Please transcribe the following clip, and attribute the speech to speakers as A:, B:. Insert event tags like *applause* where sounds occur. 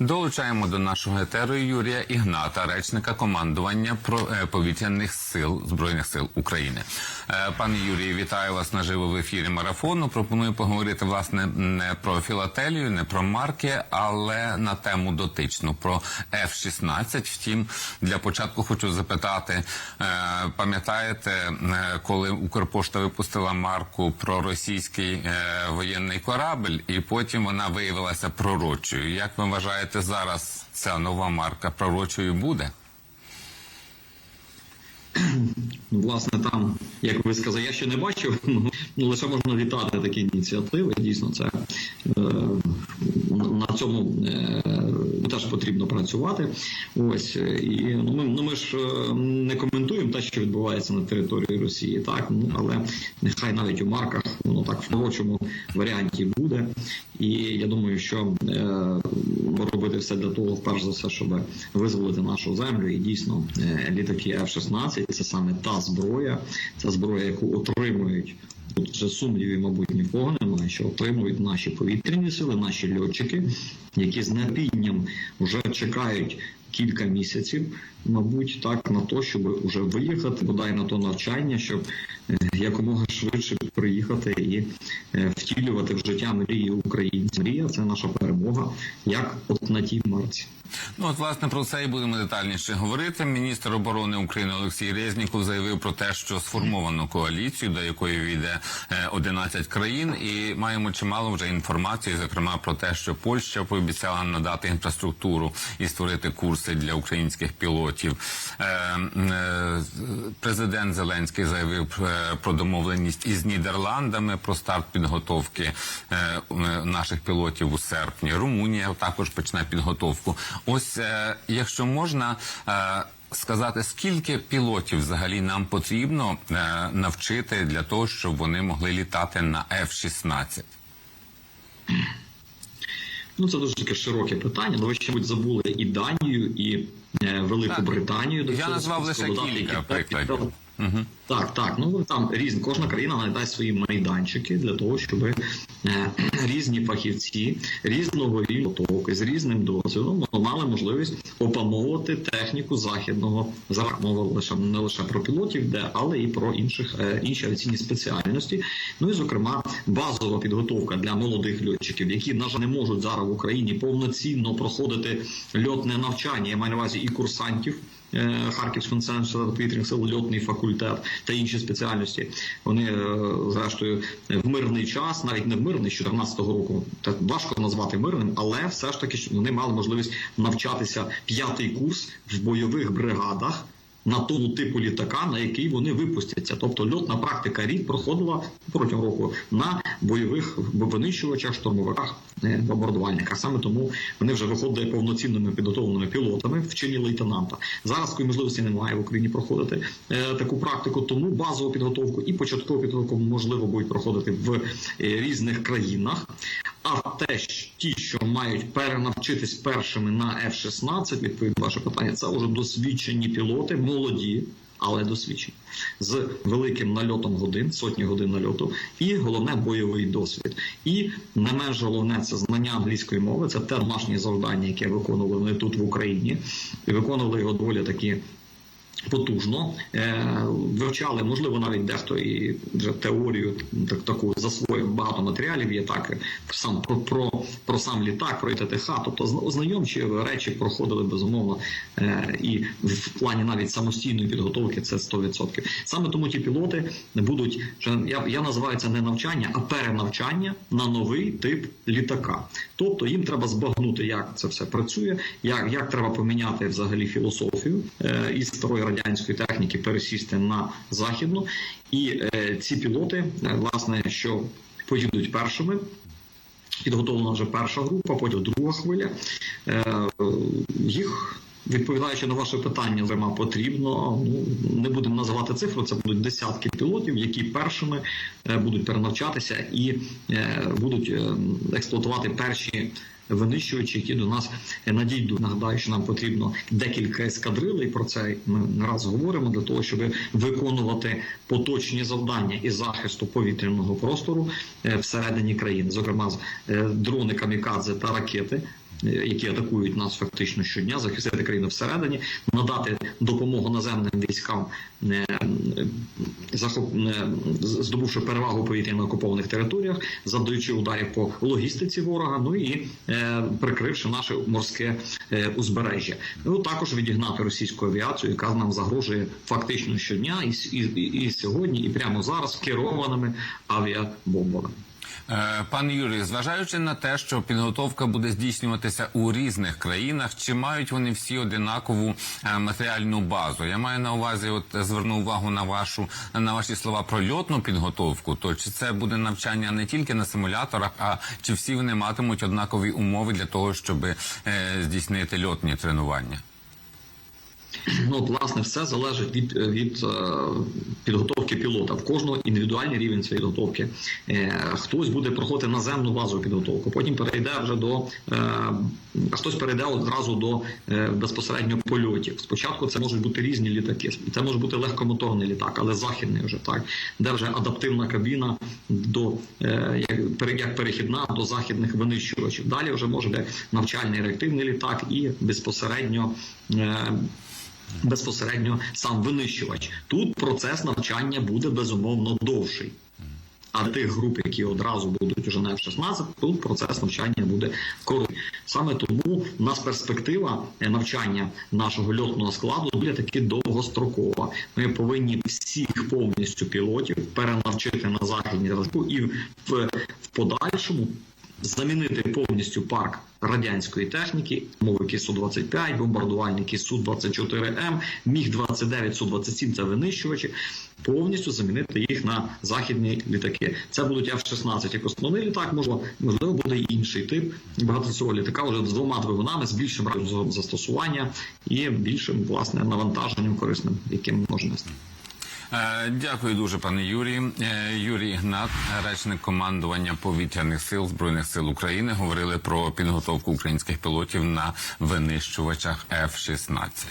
A: Долучаємо до нашого етеру Юрія Ігната, речника командування е, повітряних сил збройних сил України. Е, Пане Юрію, вітаю вас наживо в ефірі марафону. Пропоную поговорити власне не про філателію, не про марки, але на тему дотичну про F-16. Втім, для початку хочу запитати: е, пам'ятаєте, коли Укрпошта випустила марку про російський воєнний корабль, і потім вона виявилася пророчою. Як ви вважаєте, зараз ця нова марка пророчою буде?
B: Ну, Власне, там, як ви сказали, я ще не бачив, *laughs* ну, ну лише можна вітати такі ініціативи. Дійсно, це е, на цьому е, теж потрібно працювати. Ось е, і ну ми, ну ми ж е, не коментуємо те, що відбувається на території Росії, так ну але нехай навіть у марках воно так в пророчому варіанті буде. І я думаю, що е, робити все для того, перш за все, щоб визволити нашу землю, і дійсно е, літаки F-16 – це саме та зброя, ця зброя, яку отримують. Тут вже сумнівів, мабуть, ні в кого немає, що отримують наші повітряні сили, наші льотчики, які з напінням вже чекають кілька місяців, мабуть, так на то, щоб вже виїхати, бодай на то навчання, щоб якомога швидше приїхати і е, втілювати в життя мрії українців. Мрія це наша перемога, як от на тій марці.
A: Ну от власне про це і будемо детальніше говорити. Міністр оборони України Олексій Резніков заявив про те, що сформовано коаліцію, до якої війде е, 11 країн, і маємо чимало вже інформації, зокрема про те, що Польща пообіцяла надати інфраструктуру і створити курси для українських пілотів. Е, е, Президент Зеленський заявив е, про домовленість із Нідерландами про старт підготовки е, наших пілотів у серпні. Румунія також почне підготовку. Ось, е, якщо можна. е, Сказати, скільки пілотів взагалі нам потрібно е, навчити для того, щоб вони могли літати на F-16?
B: Ну це дуже таке широке питання. Ну, ви ще мабуть, забули і Данію, і е, Велику
A: Так.
B: Британію. До
A: Я назвав лише кілька
B: які-
A: прикладів.
B: Так, так. Ну там різні кожна країна надасть свої майданчики для того, щоб е, *clears throat* різні фахівці різного рівня з різним досвідом мали можливість опановувати техніку західного за мова лише не лише про пілотів, де але і про інших е, інші авіаційні спеціальності. Ну і зокрема базова підготовка для молодих льотчиків, які на жаль не можуть зараз в Україні повноцінно проходити льотне навчання. Я маю на увазі і курсантів. Е, Харківського національного повітряних сил льотний факультет та інші спеціальності. Вони е, зрештою в мирний час, навіть не в мирний з 14-го року, так важко назвати мирним, але все ж таки вони мали можливість навчатися п'ятий курс в бойових бригадах. На тому типу літака, на який вони випустяться, тобто льотна практика рік проходила протягом року на бойових винищувачах, штурмовиках, е, бомбардувальниках. Саме тому вони вже виходили повноцінними підготовленими пілотами в чині лейтенанта. Зараз такої можливості немає в Україні проходити е, таку практику, тому базову підготовку і початкову підготовку можливо будуть проходити в е, різних країнах. А те, ті, що мають перенавчитись першими на F-16, відповідно ваше питання, це вже досвідчені пілоти, молоді, але досвідчені, з великим нальотом годин, сотні годин нальоту, і головне бойовий досвід. І не менш головне це знання англійської мови. Це те домашнє завдання, яке виконували вони тут в Україні, і виконували його доволі такі. Потужно е, вивчали, можливо, навіть дехто і вже теорію так таку засвоїв багато матеріалів. Є так сам про, про, про сам літак, про ТТХ. Тобто зна- ознайомчі речі проходили безумовно, е, і в плані навіть самостійної підготовки це 100%. Саме тому ті пілоти будуть я, я називаю це не навчання, а перенавчання на новий тип літака. Тобто їм треба збагнути, як це все працює, як, як треба поміняти взагалі філософію е, із старої радянської техніки пересісти на західну. І е, ці пілоти, е, власне, що поїдуть першими. Підготовлена вже перша група, потім друга хвиля. Е, їх відповідаючи на ваше питання, зокрема, потрібно. Ну не будемо називати цифру. Це будуть десятки пілотів, які першими будуть перенавчатися і будуть експлуатувати перші. Винищувачі, які до нас надійдуть. Нагадаю, що нам потрібно декілька ескадрилей. Про це ми раз говоримо для того, щоб виконувати поточні завдання із захисту повітряного простору е, всередині країни, зокрема е, дрони камікадзе та ракети які атакують нас фактично щодня, захистити країну всередині, надати допомогу наземним військам, е, е, здобувши перевагу повітря на окупованих територіях, завдаючи ударів по логістиці ворога, ну і е, прикривши наше морське узбережжя. Ну також відігнати російську авіацію, яка нам загрожує фактично щодня, і, і, і сьогодні, і прямо зараз керованими авіабомбами.
A: Е, Пан Юрій, зважаючи на те, що підготовка буде здійснюватися у різних країнах, чи мають вони всі одинакову е, матеріальну базу? Я маю на увазі, от зверну увагу на вашу на ваші слова про льотну підготовку. То чи це буде навчання не тільки на симуляторах, а чи всі вони матимуть однакові умови для того, щоб е, здійснити льотні тренування?
B: Ну, власне, все залежить від, від е, підготовки пілота. В кожного індивідуальний рівень цієї підготовки. Е, хтось буде проходити наземну базову підготовку, потім перейде вже до е, хтось перейде одразу до безпосередньо польотів. Спочатку це можуть бути різні літаки, це може бути легкомоторний літак, але західний вже так, де вже адаптивна кабіна до як, перехідна до західних винищувачів. Далі вже може навчальний реактивний літак і безпосередньо. Безпосередньо сам винищувач. Тут процес навчання буде безумовно довший. А тих груп, які одразу будуть уже на F-16, тут процес навчання буде короткий. Саме тому в нас перспектива е, навчання нашого льотного складу буде таки довгострокова. Ми повинні всіх повністю пілотів перенавчити на західній зв'язку і в, в подальшому замінити повністю парк радянської техніки, мовики Су-25, бомбардувальники Су-24М, Міг-29, Су-27 – це винищувачі, повністю замінити їх на західні літаки. Це будуть F-16 як основний літак, можливо, можливо буде і інший тип багатоцього літака вже з двома двигунами, з більшим радіусом застосування і більшим власне навантаженням корисним, яким можна
A: Дякую дуже, пане Юрій. Е, Юрій Ігнат, речник командування повітряних сил збройних сил України, говорили про підготовку українських пілотів на винищувачах F-16.